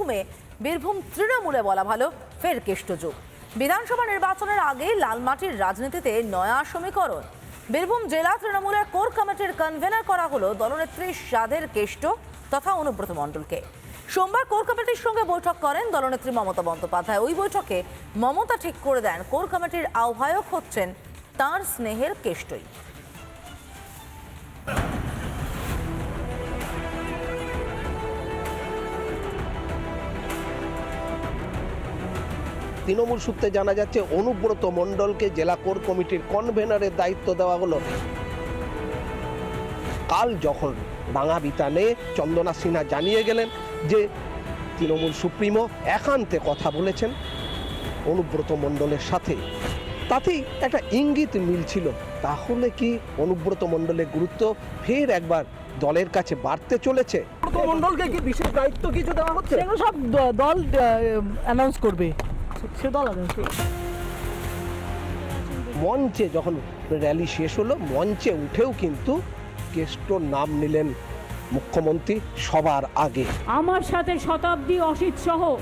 বীরভূমে, বীরভূম তৃণমূলে বলা ভালো, ফের কেষ্টযুগ। বিধানসভা নির্বাচনের আগে লালমাটির রাজনীতিতে নয়া সমীকরণ। বীরভূম জেলা তৃণমূলের কোর কমিটির কনভেনার করা হলো দলনেত্রী সাধের কেষ্ট তথা অনুব্রত মণ্ডলকে। সোমবার কোর কমিটির সঙ্গে বৈঠক করেন দলনেত্রী মমতা বন্দ্যোপাধ্যায়। ওই বৈঠকে মমতা ঠিক করে দেন, কোর কমিটির আহ্বায়ক হচ্ছেন তাঁর স্নেহের কেষ্টই। তৃণমূল সূত্রে জানা যাচ্ছে অনুব্রত মণ্ডলকে জেলা কোর কমিটির কনভেনারের দায়িত্ব দেওয়া হলো। কাল যখন রাঙা বিতানে চন্দনা সিনহা জানিয়ে গেলেন যে তৃণমূল সুপ্রিমো একান্তে কথা বলেছেন অনুব্রত মণ্ডলের সাথে তাতেই একটা ইঙ্গিত মিলছিল। তাহলে কি অনুব্রত মণ্ডলের গুরুত্ব ফের একবার দলের কাছে বাড়তে চলেছে? মন্ডলকে কি বিশেষ দায়িত্ব কিছু দেওয়া হচ্ছে? সব দল অ্যানাউন্স করবে। সে- সে দল অ্যানাউন্স মঞ্চে যখন র্যালি শেষ হলো মঞ্চে উঠেও কিন্তু কেষ্টর নাম নিলেন মুখ্যমন্ত্রী সবার আগে। আমার সাথে শতাব্দী অসিত সহ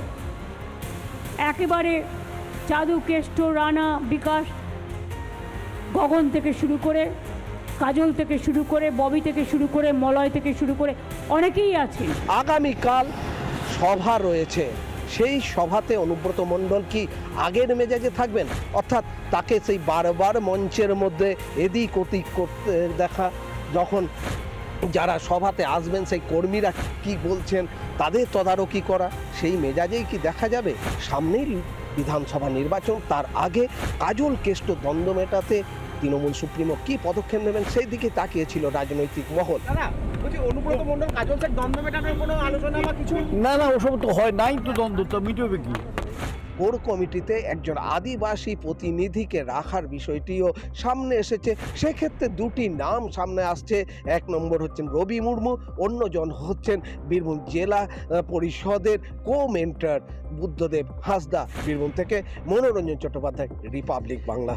একেবারে চাদু কেষ্ট রানা বিকাশ গগন থেকে শুরু করে কাজল থেকে শুরু করে ববি থেকে শুরু করে মলয় থেকে শুরু করে অনেকেই আছেন। আগামীকাল সভা রয়েছে। সেই সভাতে অনুব্রত মণ্ডল কি আগের মেজাজে থাকবেন? অর্থাৎ তাকে সেই বারবার মঞ্চের মধ্যে এদিক ওদিক করতে দেখা, যখন যারা সভাতে আসবেন, সেই কর্মীরা কি বলছেন, তাদের তদারকি করা, সেই মেজাজেই কি দেখা যাবে? সামনেই বিধানসভা নির্বাচন, তার আগে কাজল কেষ্ট দ্বন্দ্ব মেটাতে তৃণমূল সুপ্রিমো কি পদক্ষেপ নেবেন সেই দিকে তাকিয়েছিল রাজনৈতিক মহল। অনুব্রত মন্ডল কাজল শেখ দ্বন্দ্ব মেটানোর কোনো আলোচনা বা কিছু? না না ওসব তো হয় নাই তো দ্বন্দ্ব তো মিটবে কি? কোর কমিটিতে একজন আদিবাসী প্রতিনিধিকে রাখার বিষয়টিও সামনে এসেছে। সেক্ষেত্রে দুটি নাম সামনে আসছে। এক নম্বর হচ্ছেন রবি মুর্মু অন্যজন হচ্ছেন বীরভূম জেলা পরিষদের কো মেন্টার বুদ্ধদেব হাসদা। বীরভূম থেকে মনোরঞ্জন চট্টোপাধ্যায় রিপাবলিক বাংলা।